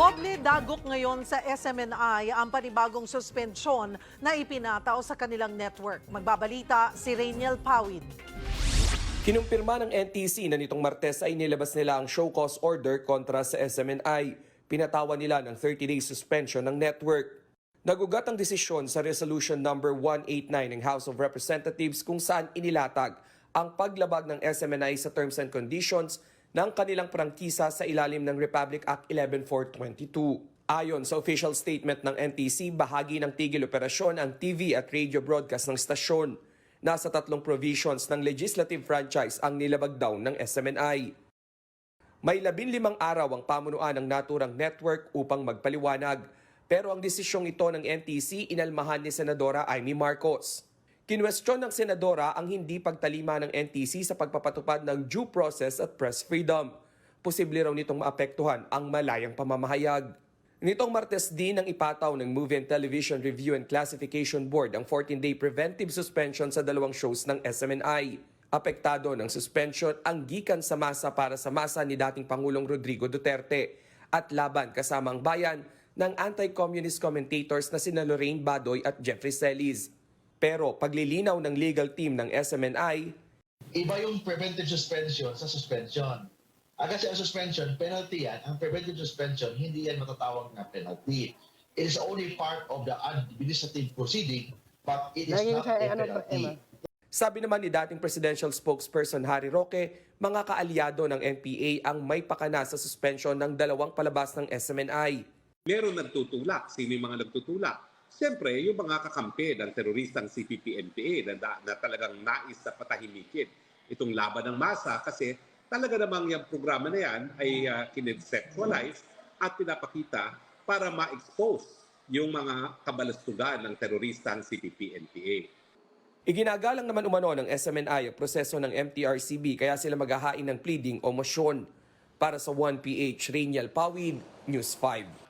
Doble dagok ngayon sa SMNI ang panibagong suspensyon na ipinataw sa kanilang network. Magbabalita si Rainiel Pawid. Kinumpirma ng NTC na nitong Martes ay nilabas nila ang show cause order kontra sa SMNI. Pinatawan nila ng 30-day suspension ng network. Nagugat ang desisyon sa Resolution number 189 ng House of Representatives kung saan inilatag ang paglabag ng SMNI sa terms and conditions ng kanilang prangkisa sa ilalim ng Republic Act 11422. Ayon sa official statement ng NTC, bahagi ng tigil operasyon ang TV at radio broadcast ng stasyon. Nasa tatlong provisions ng legislative franchise ang nilabag daw ng SMNI. May labinlimang araw ang pamunuan ng naturang network upang magpaliwanag. Pero ang desisyong ito ng NTC inalmahan ni Senadora Amy Marcos. Kinwestiyon ng Senadora ang hindi pagtalima ng NTC sa pagpapatupad ng due process at press freedom. Posible raw nitong maapektuhan ang malayang pamamahayag. Nitong Martes din ang ipataw ng Movie and Television Review and Classification Board ang 14-day preventive suspension sa dalawang shows ng SMNI. Apektado ng suspension ang gikan sa masa para sa masa ni dating Pangulong Rodrigo Duterte at laban kasamang bayan ng anti-communist commentators na sina Lorraine Badoy at Jeffrey Celis. Pero paglilinaw ng legal team ng SMNI, Iba yung preventive suspension sa suspension. Ah, kasi ang suspension, penalty yan. Ang preventive suspension, hindi yan matatawag na penalty. It is only part of the administrative proceeding, but it is Naging not a ano to, penalty. Emma? Sabi naman ni dating presidential spokesperson Harry Roque, mga kaalyado ng NPA ang may pakana sa suspension ng dalawang palabas ng SMNI. meron nagtutulak. Sino yung mga nagtutulak? Siyempre, yung mga kakampi ng teroristang CPP-NPA na, na, na talagang nais na patahimikin itong laban ng masa kasi talaga namang yung programa na yan ay uh, kinonseptualize at pinapakita para ma-expose yung mga kabalastugan ng teroristang CPP-NPA. Iginagalang naman umano ng SMNI ang proseso ng MTRCB kaya sila maghahain ng pleading o motion. Para sa 1PH, Rainiel Pawid, News 5.